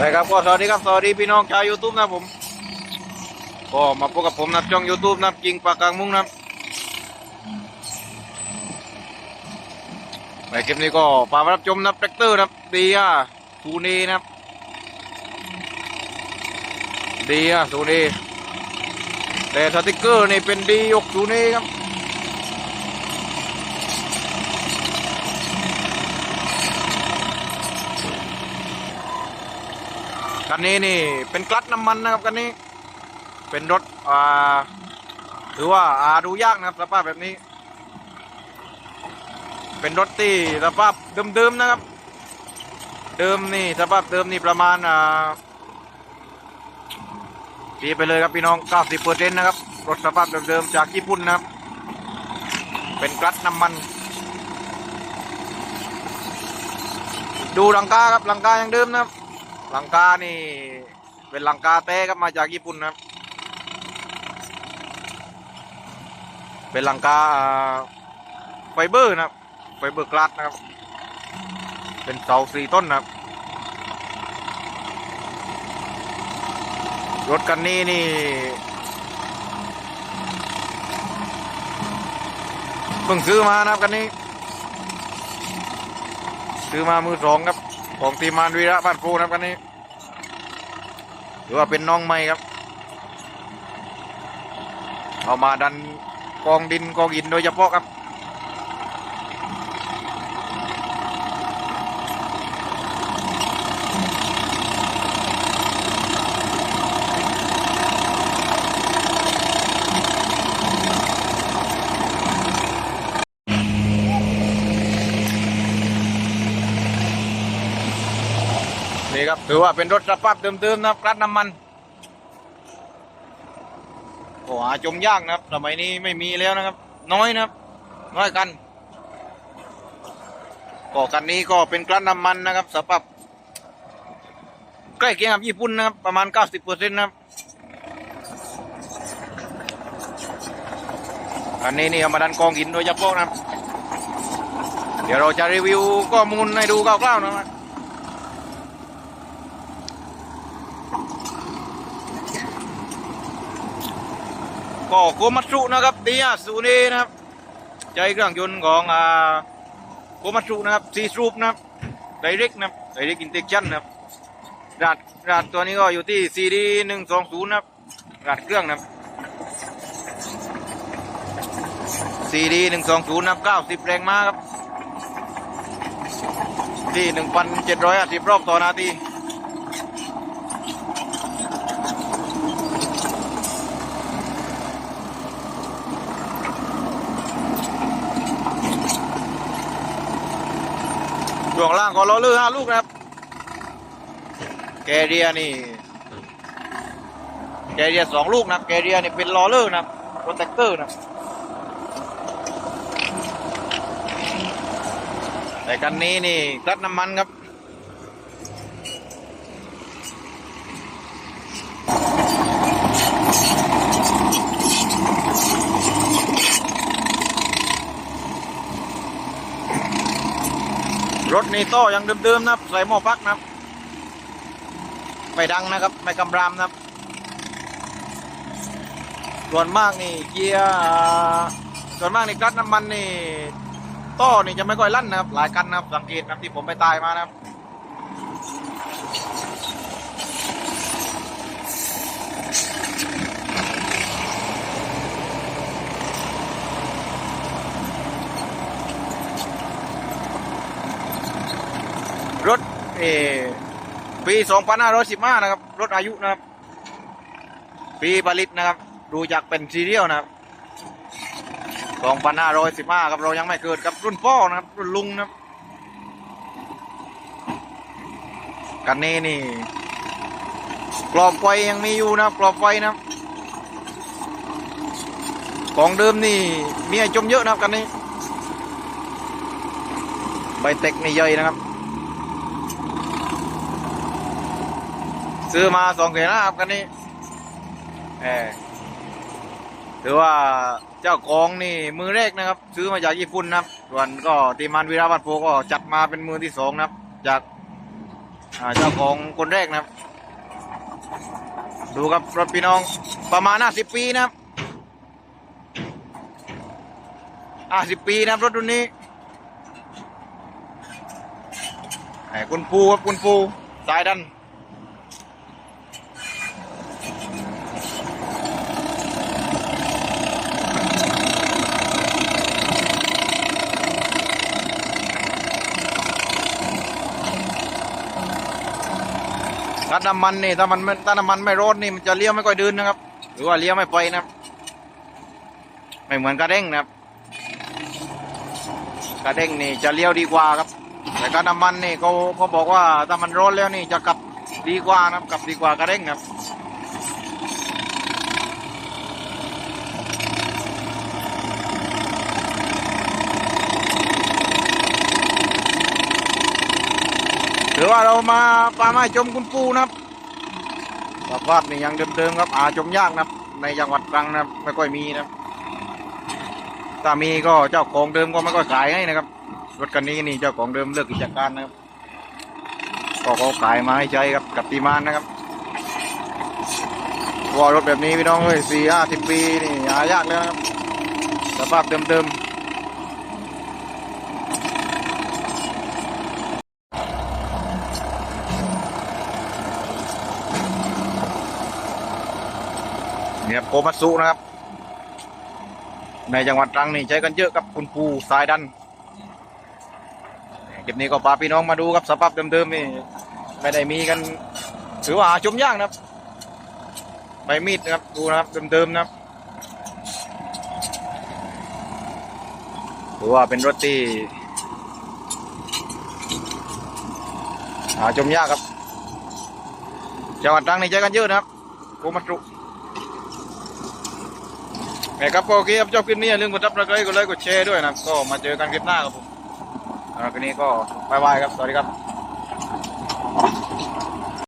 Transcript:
นะครับก็สวัสดีครับสวัสดีพี่น้องชาวยูทูบนะผมก็มาพบกับผมนับช่องยูทูบนะครับจริงปากกลางมุ้งนะในคลิปนี้ก็พามารับชมนับแท็กเตอร์นะครับดีอะซูนีนะดีอะซูนีแต่สติกเกอร์นี่เป็นดียกซูนีครับ คันนี้นี่เป็นกลัดน้ำมันนะครับคันนี้ เป็นรถอ่าถือว่าอ่าดูยากนะครับสภาพแบบนี้ เป็นรถที่สภาพเดิมๆนะครับ เดิมนี่สภาพเดิมนี่ประมาณอ่าปีไปเลยครับพี่น้อง 90เปอร์เซ็นต์นะครับ รถสภาพเดิมๆจากญี่ปุ่นนะครับ เป็นกลัดน้ำมัน ดูหลังคาครับหลังคายังเดิมนะครับ ลังคานี่ เป็นลังคาเต้ครับมาจากญี่ปุ่นนะครับ เป็นลังคาอ่าไฟเบอร์นะครับ ไฟเบอร์กลาสนะครับ เป็นเสาสี่ต้นนะครับ รถคันนี้นี่เพิ่งซื้อมานะครับคันนี้ ซื้อมามือสองครับ ของทีมานวีระบ้านโพนะครับกันนี้หรือว่าเป็นน้องไม่ครับ เอามาดันกองดินกองหินโดยเฉพาะครับ ครับ ถือว่าเป็นรถสภาพเดิมๆนะครับกลัดน้ำมันโอ้หาจมยากนะครับ สมัยนี้ไม่มีแล้วนะครับ น้อยนะครับ น้อยกันก็คันนี้ก็เป็นกลัดน้ำมันนะครับสภาพใกล้เคียงกับญี่ปุ่นนะครับ ประมาณ 90เปอร์เซ็นต์นะครับอันนี้นี่เอามาดันกองหินโดยเฉพาะนะครับ เดี๋ยวเราจะรีวิวข้อมูลให้ดูคร่าวๆนะครับ ก็โคมัตสุนะครับดีอาสูนีนะครับ ใจเครื่องยนต์ของอ่าโคมัตสุนะครับซีซูปนะครับไดเรกนะครับไดเรกอินเทคชั่นนะครับรหัสรหัสตัวนี้ก็อยู่ที่ซีดีหนึ่งสองศูนย์นะครับรหัสเครื่องนะครับซีดีหนึ่งสองศูนย์นะครับเก้าสิบแรงม้าครับที่หนึ่งพันเจ็ดร้อยสิบรอบต่อนาที ช่วงล่างล้อเลือห้าลูกนะครับ แกเรียนี่แกเรียสองลูกนะครับแกเรียนี่เป็นล้อเลอร์นะครับโปรเทคเตอร์นะครับแต่กันนี้นี่กลัดน้ำมันครับ รถนี่โต้ยังเดิมๆนะครับใส่หม้อพักนะครับไม่ดังนะครับ ไม่กำรามนะครับส่วนมากนี่เกียร์ส่วนมากนี่กลัดน้ำมันนี่โต้นี่จะไม่ค่อยลั่นนะครับ หลายกันนะครับ สังเกตนะครับที่ผมไปตายมานะครับ รถเอปี2515 นะครับ รถอายุนะครับ ปีผลิตนะครับ ดูจากเป็นซีเรียลนะครับ2515 ครับเรายังไม่เกิดกับรุ่นพ่อนะครับ รุ่นลุงนะครับกันนี้นี่กรอบไฟยังมีอยู่นะครับกรอบไฟนะครับของเดิมนี่มีไอ้จมเยอะนะครับกันนี้ใบเต็กนี่ใหญ่นะครับ ซื้อมาสองแสนนะครับกันนี้เออถือว่าเจ้าของนี่มือแรกนะครับ ซื้อมาจากญี่ปุ่นนะครับ ส่วนก็ทีมงานวีระบัตโพก็จัดมาเป็นมือที่สองนะครับ จากเจ้าของคนแรกนะครับ ดูครับรถพี่น้องประมาณห้าสิบปีนะครับห้าสิบปีนะครับรถรุ่นนี้ไอ้คุณปูครับคุณปูสายดัน รัดน้ำมันนี่ถ้ามันถ้าน้ำมันไม่ร้อนนี่มันจะเลี้ยวไม่ค่อยเดินนะครับ หรือว่าเลี้ยวไม่ไปนะครับ ไม่เหมือนกระเด้งนะครับ กระเด้งนี่จะเลี้ยวดีกว่าครับ แต่ก็น้ำมันนี่เขาเขาบอกว่าถ้ามันร้อนแล้วนี่จะกลับดีกว่านะครับกลับดีกว่ากระเด้งครับ ว่าเรามาปลาไม้จมคุณปูนะครับสภาพนี่ยังเดิมๆครับหาจมยากนะครับในจังหวัดตรังนะครับไม่ค่อยมีนะครับถ้ามีก็เจ้าของเดิมก็ไม่ค่อยขายให้นะครับรถคันนี้นี่เจ้าของเดิมเลิกกิจการนะครับก็เขาขายมาให้ใช้ครับกับตีมานนะครับว่ารถแบบนี้พี่น้องเอ้ยสี่ห้าสิบปีนี่หายากแล้วนะครับสภาพเดิมๆ นี่ครับโกมัตสุนะครับ ในจังหวัดตรังนี่ใช้กันเยอะกับคุณปูสายดันคลิปนี้ก็พาพี่น้องมาดูครับสภาพเดิมๆนี่ไม่ได้มีกันถือว่าหาชมยากนะครับใบมีดนะครับดูนะครับเดิมๆนะครับถือว่าเป็นรถที่หาชมยากครับจังหวัดตรังนี่ใช้กันเยอะนะครับโกมัตสุ แม่ครับก็โอเคครับชอบคลิปนี้อย่าลืมกดซับไลค์กดไลค์กดแชร์ด้วยนะครับก็มาเจอกันคลิปหน้าครับผมสำหรับคลิปนี้ก็บายบายครับสวัสดีครับ